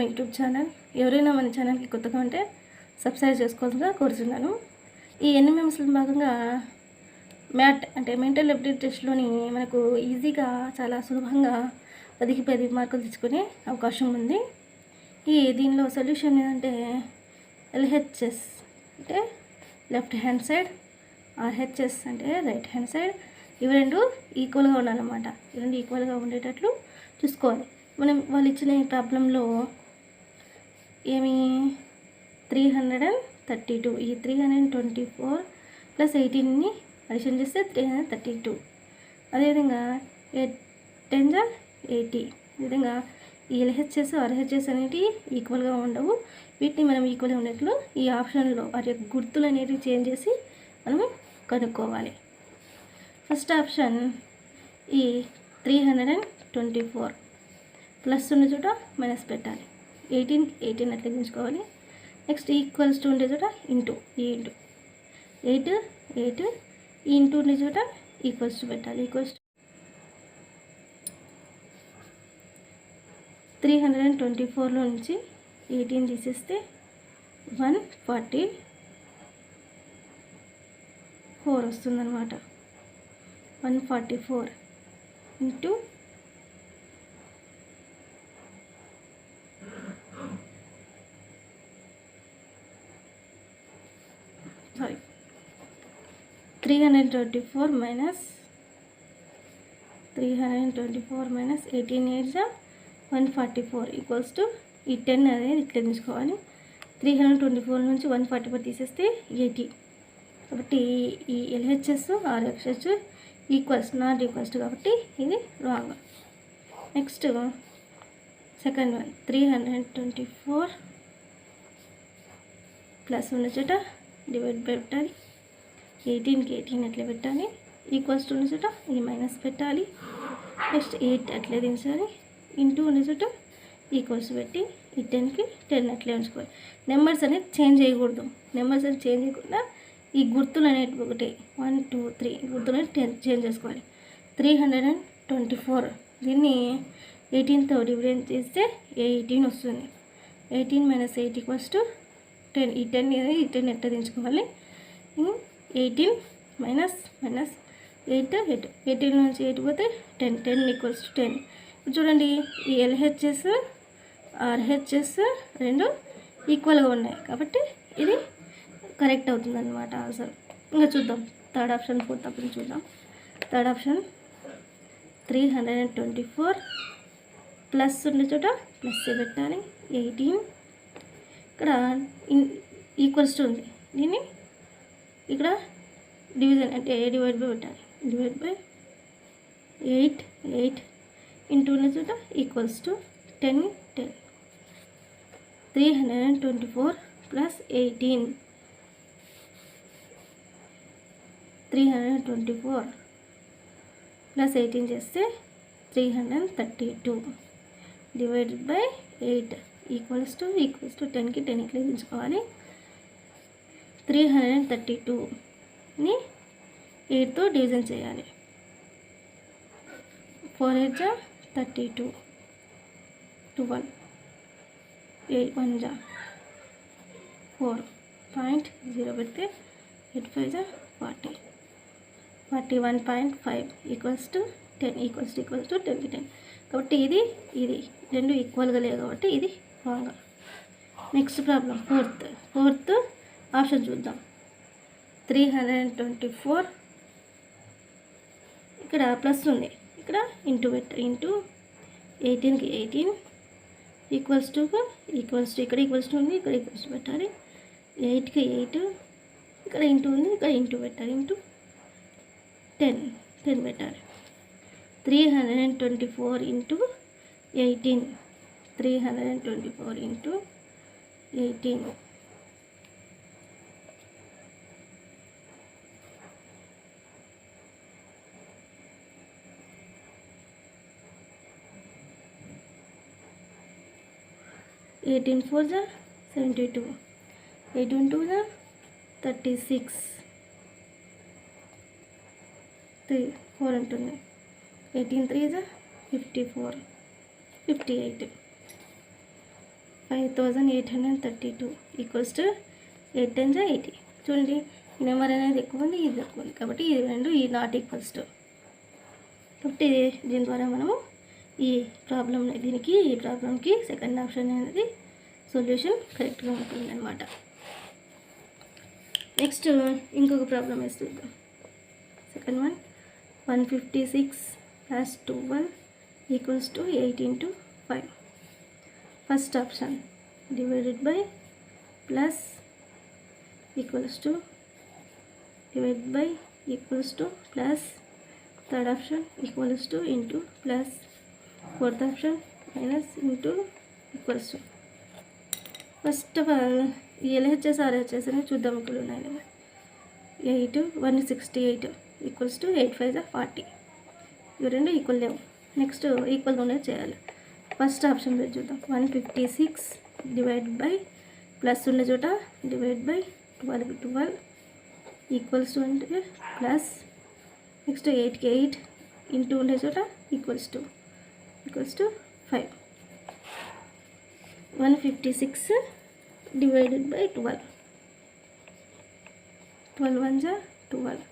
My YouTube channel. ఎవరైనా మన ఛానల్కి కొత్తగా ఉంటే సబ్స్క్రైబ్ చేసుకోవాల్సిందిగా కోరుతున్నాను ఈ ఎన్ఎంఎంస్లో భాగంగా మ్యాట్ అంటే మెంటల్ ఎబిలిటీ టెస్ట్లోని మనకు ఈజీగా చాలా సులభంగా పదికి పది మార్కులు తెచ్చుకునే అవకాశం ఉంది. ఈ దీనిలో సొల్యూషన్ ఏంటంటే ఎల్హెచ్ఎస్ అంటే లెఫ్ట్ హ్యాండ్ సైడ్ ఆర్హెచ్ఎస్ అంటే రైట్ హ్యాండ్ సైడ్. ఇవి రెండు ఈక్వల్గా ఉండాలన్నమాట. ఇవి రెండు ఈక్వల్గా ఉండేటట్లు చూసుకోవాలి. మనం వాళ్ళు ఇచ్చిన ప్రాబ్లంలో ఏమి? Three hundred and thirty two ఈ three hundred and twenty four plus ఎయిటీన్ని addition చేస్తే త్రీ హండ్రెడ్ థర్టీ టూ అదేవిధంగా ఎయిట్ టెన్ జా ఎయిటీ ఈ విధంగా ఈ ఎల్హెచ్ఎస్ ఆర్హెచ్ఎస్ అనేవి ఈక్వల్గా ఉండవు. వీటిని మనం ఈక్వల్గా ఉండేట్లు ఈ ఆప్షన్లో వారి యొక్క గుర్తులు అనేవి చేంజ్ చేసి మనము కనుక్కోవాలి. ఫస్ట్ ఆప్షన్ ఈ three hundred and twenty four plus ఉన్న చోట మైనస్ పెట్టాలి. ఎయిటీన్ ఎయిటీన్ అట్లా తీసుకోవాలి? నెక్స్ట్ ఈక్వల్స్ టు ఉండే చోట ఇంటూ ఈ ఇంటూ ఎయిట్ ఎయిట్ ఈ ఇంటూ ఉండే చోట ఈక్వల్స్ టు పెట్టాలి. Equals three hundred and twenty ఫోర్లో నుంచి ఎయిటీన్ తీసేస్తే వన్ ఫార్టీ ఫోర్ వస్తుందన్నమాట. One forty four into sorry three hundred twenty four minus three hundred twenty four minus eighteen years one forty four equals to ఈ ten అనేది ఇట్లా తీసుకోవాలి. Three hundred twenty four నుంచి one forty four తీసేస్తే eighty. కాబట్టి ఈ LHS RHS equals not equals కాబట్టి ఇది wrong. Next second one three hundred twenty four plus ఉన్న చోట డివైడ్ బై పెట్టాలి ఎయిటీన్కి ఎయిటీన్ అట్లే పెట్టాలి. ఈక్వల్స్ టు ఉన్న ఈ మైనస్ పెట్టాలి. నెక్స్ట్ ఎయిట్ అట్లే దించాలి ఇంటూ ఉన్న ఈక్వల్స్ పెట్టి ఈ టెన్కి టెన్ అట్లే ఉంచుకోవాలి. నెంబర్స్ అనేది చేంజ్ చేయకూడదు. నెంబర్స్ అనేది చేంజ్ చేయకుండా ఈ గుర్తులు అనేవి ఒకటి. వన్ టూ త్రీ గుర్తులు అనేది టెన్ చేంజ్ చేసుకోవాలి. Three hundred and twenty four దీన్ని ఎయిటీన్తో డివిజన్ చేస్తే ఎయిటీన్ వస్తుంది. Eighteen minus eight equals to ten ఈ టెన్ అనేది ఈ టెన్ ఎట్లా దించుకోవాలి? Eighteen minus minus eight eight. Eighteen నుంచి ఎయిట్ పోతే ten. Ten equals to ten. చూడండి ఈ ఎల్హెచ్ఎస్ ఆర్హెచ్ఎస్ రెండు ఈక్వల్గా ఉన్నాయి. కాబట్టి ఇది కరెక్ట్ అవుతుందన్నమాట ఆన్సర్. ఇంకా చూద్దాం. థర్డ్ ఆప్షన్ ఫోర్త్ ఆప్షన్ చూద్దాం. Third option three hundred and twenty four plus ఉండే చోట ప్లస్ పెట్టాలి? ఎయిటీన్. ఇక్కడ ఈక్వల్స్ టు ఉంది. దీన్ని ఇక్కడ డివిజన్ అంటే ఏ డివైడ్ బై పెట్టాలి divide by eight eight into ఉన్న equals to ten ten. Three hundred and twenty four plus eighteen. Three hundred and twenty four plus eighteen చేస్తే three hundred and thirty two. Divided by eight equals to equals to టెన్కి ten ఇట్లా తీసుకోవాలి three hundred and thirty టూని ఎయిట్తో division చేయాలి. Four eight జా thirty two twelve eight one జా four point zero పెడితే ఎయిట్ ఫైవ్ జా forty forty one point five equals to ten equals to equals to ten ten. కాబట్టి ఇది ఇది రెండు ఈక్వల్గా లేవు కాబట్టి ఇది wrong next problem fourth fourth option చూద్దాం. Three hundred and twenty four. ఇక్కడ ప్లస్ ఉంది. ఇక్కడ ఇంటూ పెట్ట into ఎయిటీన్కి eighteen. Equals to equals to ఇక్కడ ఈక్వల్స్ టు ఉంది ఇక్కడ ఈక్వల్స్ టు పెట్టాలి. ఎయిట్కి ఎయిట్ ఇక్కడ ఇంటూ ఉంది ఇక్కడ ఇంటూ పెట్టాలి ఇంటూ టెన్ టెన్ పెట్టాలి. Three hundred and twenty four into eighteen. Three hundred and twenty four into eighteen. Eighteen four జా సెవెంటీ టూ. ఎయిటీన్ టూ జా థర్టీ సిక్స్. త్రీ ఫోర్ ఉంటుంది ఎయిటీన్ త్రీ జా fifty four. Fifty eight. Five thousand eight hundred thirty two. Equals to eight ten జా eighty. చూడండి ఈ number అనేది ఎక్కువ ఉంది ఇది ఎక్కువ ఉంది. కాబట్టి ఇది రెండు ఈ నాట్ ఈక్వల్స్ టు కాబట్టి దీని ద్వారా మనము ఈ ప్రాబ్లం దీనికి ఈ ప్రాబ్లంకి సెకండ్ ఆప్షన్ అనేది సొల్యూషన్ కరెక్ట్గా ఉంటుంది అనమాట నెక్స్ట్ ఇంకొక ప్రాబ్లం వేసి చూద్దాం. Second one one fifty six plus twelve equals to eight into five first option divided by plus equals to divide by equals to plus third option equals to into plus fourth option minus into equals to. First LHS RHS అనేవి చూద్దాం ఇక్కడ ఉన్నాయి కదా eight one sixty eight equals to eight five forty. ఇవి రెండు equal లేవు. Next ఈక్వల్గా ఉండేది చేయాలి. ఫస్ట్ ఆప్షన్ పేరు చూద్దాం. One fifty six divide by plus ఉండే చోట divide by twelve. Twelve equals to అంటే ప్లస్. నెక్స్ట్ ఎయిట్కి ఎయిట్ ఇంటూ ఉండే చోట equals to. Equals to five one fifty six divided by twelve twelve one జా twelve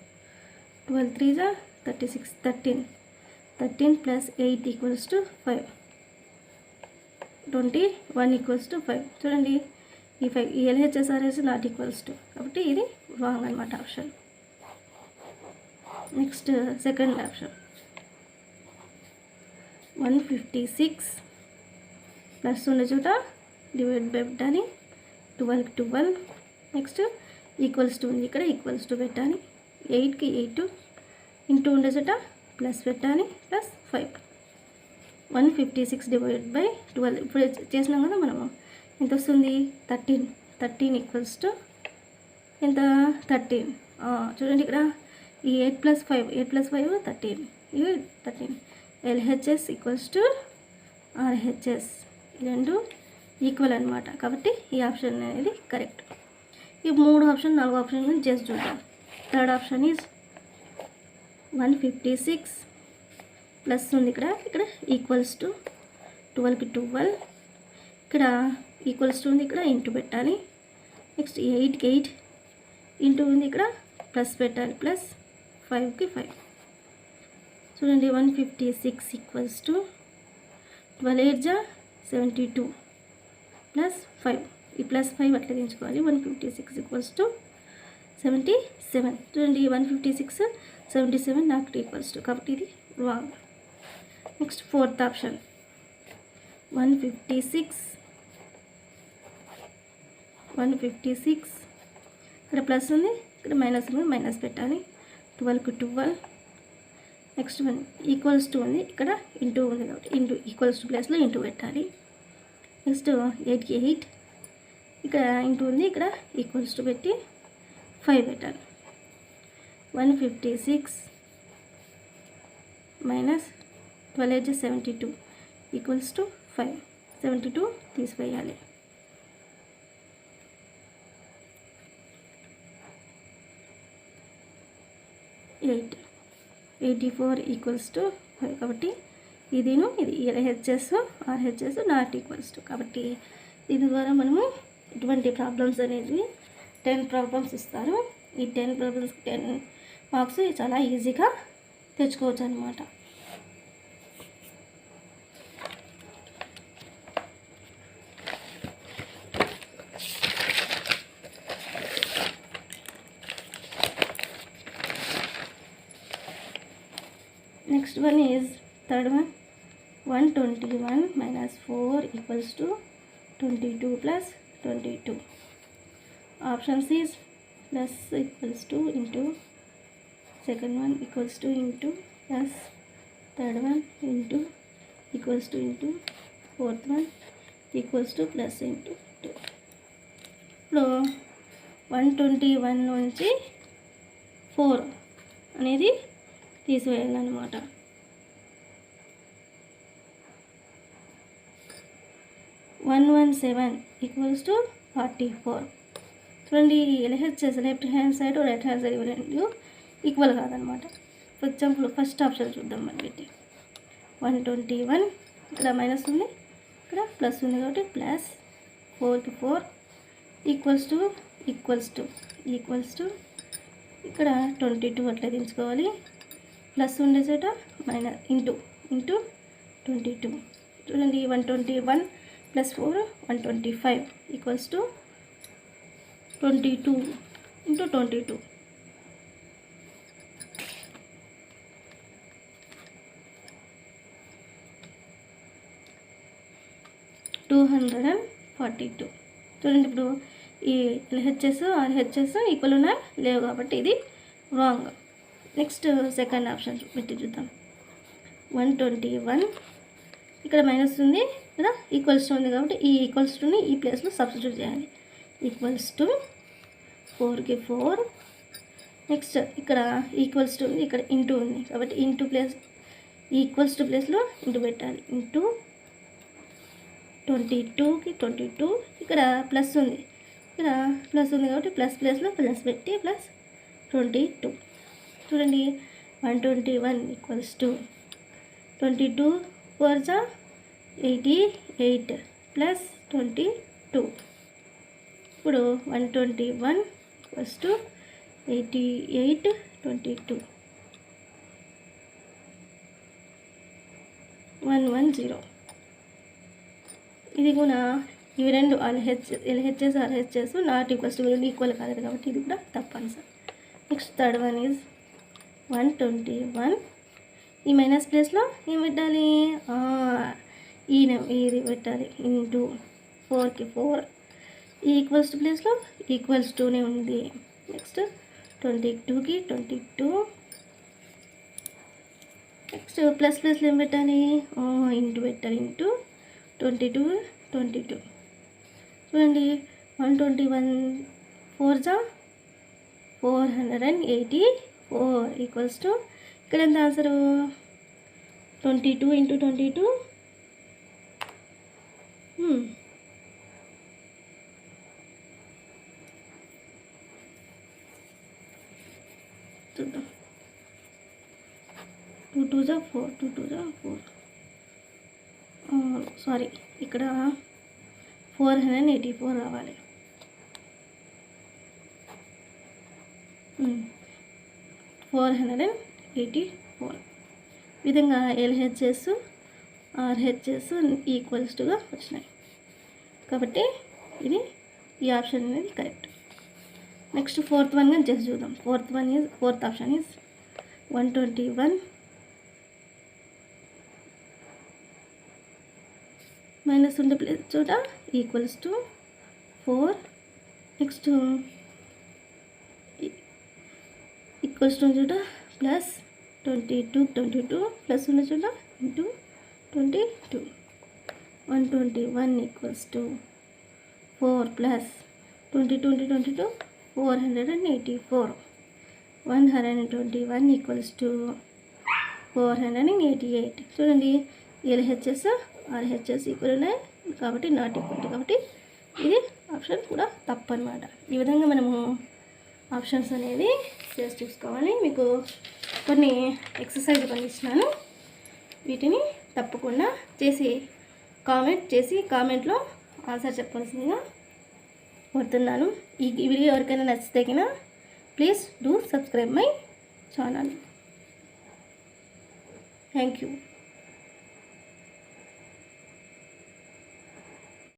twelve three జా thirty six thirteen thirteen plus eight equals to five twenty one equals to five చూడండి ఈ five ఈ ఎల్హెచ్ఎస్ఆర్ఎస్ not equals to కాబట్టి ఇది wrong అనమాట option next second option one fifty six plus ఉండే చోట డివైడ్ బై పెట్టాలి twelve twelve. Next equals to ఉంది ఇక్కడ ఈక్వల్స్ టు పెట్టాలి. ఎయిట్కి ఎయిట్ ఇంటూ ఉండే చోట ప్లస్ పెట్టాలి plus five. One fifty six divide by twelve. ఇప్పుడు చేసినాం కదా మనము. ఎంత వస్తుంది? థర్టీన్. Thirteen equals to. ఎంత? థర్టీన్. చూడండి ఇక్కడ. ఈ eight plus five eight plus five thirteen. ఇవి thirteen. LHS equals to RHS. రెండు ఈక్వల్ అనమాట కాబట్టి ఈ ఆప్షన్ అనేది కరెక్ట్ ఈ మూడు ఆప్షన్ నాలుగు ఆప్షన్ చేసి చూద్దాం. Third option is one fifty six plus ఉంది ఇక్కడ. ఇక్కడ ఈక్వల్స్ టు ట్వెల్వ్కి ట్వెల్వ్ ఇక్కడ ఈక్వల్స్ టు ఉంది ఇక్కడ ఇంటూ పెట్టాలి. నెక్స్ట్ ఎయిట్కి ఎయిట్ ఇంటూ ఉంది ఇక్కడ ప్లస్ పెట్టాలి ప్లస్ ఫైవ్కి ఫైవ్ చూడండి one fifty six equals to twelve eight జా సెవెంటీ టూ ప్లస్ ఫైవ్ ఈ ప్లస్ ఫైవ్ అట్లా తీసుకోవాలి one fifty six equals to seventy seven చూడండి one fifty six seventy seven నాకు ఈక్వల్స్ టు కాబట్టి ఇది wrong next fourth option one fifty six one fifty six ఇక్కడ plus ఉంది ఇక్కడ మైనస్ ఉంది మైనస్ పెట్టాలి. ట్వెల్వ్కి twelve next one equals to ఉంది. ఇక్కడ ఇంటూ ఉంది కాబట్టి ఇంటూ ఈక్వల్స్ టు ప్లేస్లో ఇంటూ పెట్టాలి. నెక్స్ట్ ఎయిట్కి ఎయిట్ ఇక్కడ ఇంటూ ఉంది. ఇక్కడ ఈక్వల్స్ టు పెట్టి ఫైవ్ పెట్టాలి. One fifty six minus twelve eight seventy two equals to five seventy two తీసివేయాలి. Eight eighty four equals to five కాబట్టి ఇదిను ఇది LHS RHS not equals to కాబట్టి దీని ద్వారా మనము ఇటువంటి ప్రాబ్లమ్స్ అనేవి టెన్ ప్రాబ్లమ్స్ ఇస్తారు. ఈ టెన్ ప్రాబ్లమ్స్ టెన్ మార్క్స్ చాలా ఈజీగా తెచ్చుకోవచ్చు అనమాట next one third one one twenty one minus four equals to twenty two plus twenty two options is plus equals to into second one equals to into plus third one into equals to into fourth one equals to plus into two ఇప్పుడు one twenty one నుంచి four అనేది తీసివేయాలన్నమాట. One one seven equals to forty four చూడండి LHS left hand side right hand side రెండు ఈక్వల్ కాదనమాట. For example first option చూద్దాం మనం పెట్టి వన్ ట్వంటీ వన్ ఇక్కడ మైనస్ ఉంది ఇక్కడ ప్లస్ ఉంది కాబట్టి ప్లస్ ఫోర్కి four equals to equals to equals to ఇక్కడ ట్వంటీ టూ అట్లా దించుకోవాలి. ప్లస్ ఉండే చోట minus into into twenty two చూడండి one twenty one plus four one twenty five equals to twenty two into twenty two. Two hundred and forty two. చూడండి ఇప్పుడు ఈ LHS RHS equal ఉన్నాయి లేవు కాబట్టి ఇది రాంగ్. నెక్స్ట్ సెకండ్ ఆప్షన్ పెట్టి చూద్దాం. One twenty one. ఇక్కడ మైనస్ ఉంది. కదా? ఈక్వల్స్ టు ఉంది కాబట్టి ఈ ఈక్వల్స్ టుని ఈ ప్లేస్లో సబ్స్టిట్యూట్ చేయాలి. ఈక్వల్స్ టు ఫోర్కి ఫోర్ నెక్స్ట్ ఇక్కడ ఈక్వల్స్ టు ఉంది ఇక్కడ ఇంటూ ఉంది. కాబట్టి ఇంటూ ప్లేస్ ఈక్వల్స్ టు ప్లేస్లో ఇంటూ పెట్టాలి. ఇంటూ ట్వంటీ టూకి ట్వంటీ టూ ఇక్కడ ప్లస్ ఉంది. ఇక్కడ ప్లస్ ఉంది కాబట్టి ప్లస్ ప్లేస్లో ప్లస్ పెట్టి ప్లస్ ట్వంటీ టూ చూడండి. One twenty one equals to twenty two four జా eighty eight plus twenty two. ఇప్పుడు one twenty one first eighty eight twenty two. One one zero. ఇది కూడా ఇవి రెండు LH LHS RHS not equals రెండు equal కాలేదు కాబట్టి ఇది కూడా తప్పని sir next third one is one twenty one. ఈ మైనస్ ప్లేస్లో ఏం పెట్టాలి? ఈ నెం- ఇది పెట్టాలి. ఇంటూ ఫోర్కి ఫోర్ ఈక్వల్స్ టు ప్లేస్లో ఈక్వల్స్ టూనే ఉంది. నెక్స్ట్ ట్వంటీ టూకి ట్వంటీ టూ నెక్స్ట్ ప్లస్ ప్లస్లో ఏం పెట్టాలి? ఇంటూ పెట్టాలి. Into twenty two twenty two చూడండి వన్ ట్వంటీ వన్ ఫోర్ జా four hundred and eighty four equals to ఇక్కడ ఎంత answer twenty two into twenty two చూద్దాం టూ టూ జా ఫోర్ టూ టూ జా ఫోర్ సారీ ఇక్కడ ఫోర్ హండ్రెడ్ ఎయిటీ ఫోర్ రావాలి four hundred and eighty four విధంగా LHS RHS equals టుగా వచ్చినాయి కాబట్టి ఇది ఈ ఆప్షన్ అనేది కరెక్ట్. నెక్స్ట్ ఫోర్త్ వన్ కానీ జస్ట్ చూద్దాం. Fourth one is fourth option is one twenty one minus ఉండే ప్లేస్ చోట equals to four. Next equals to చోట plus twenty two twenty two plus ఉన్న చోట into twenty two. One twenty one equals to four plus twenty twenty twenty two four hundred and eighty four. One hundred and twenty one equals to four hundred and eighty eight. చూడండి LHS RHS equal ఉన్నాయి. కాబట్టి not equal కాబట్టి ఇది option కూడా తప్పు అనమాట ఈ విధంగా మనము ఆప్షన్స్ అనేది చేసి చూసుకోవాలి. మీకు కొన్ని ఎక్సర్సైజ్ పంపించినాను వీటిని తప్పకుండా చేసి కామెంట్ చేసి కామెంట్లో ఆన్సర్ చెప్పాల్సిందిగా కోరుతున్నాను. ఈ వీడియో ఎవరికైనా నచ్చితే కినా please do subscribe my channel. Thank you.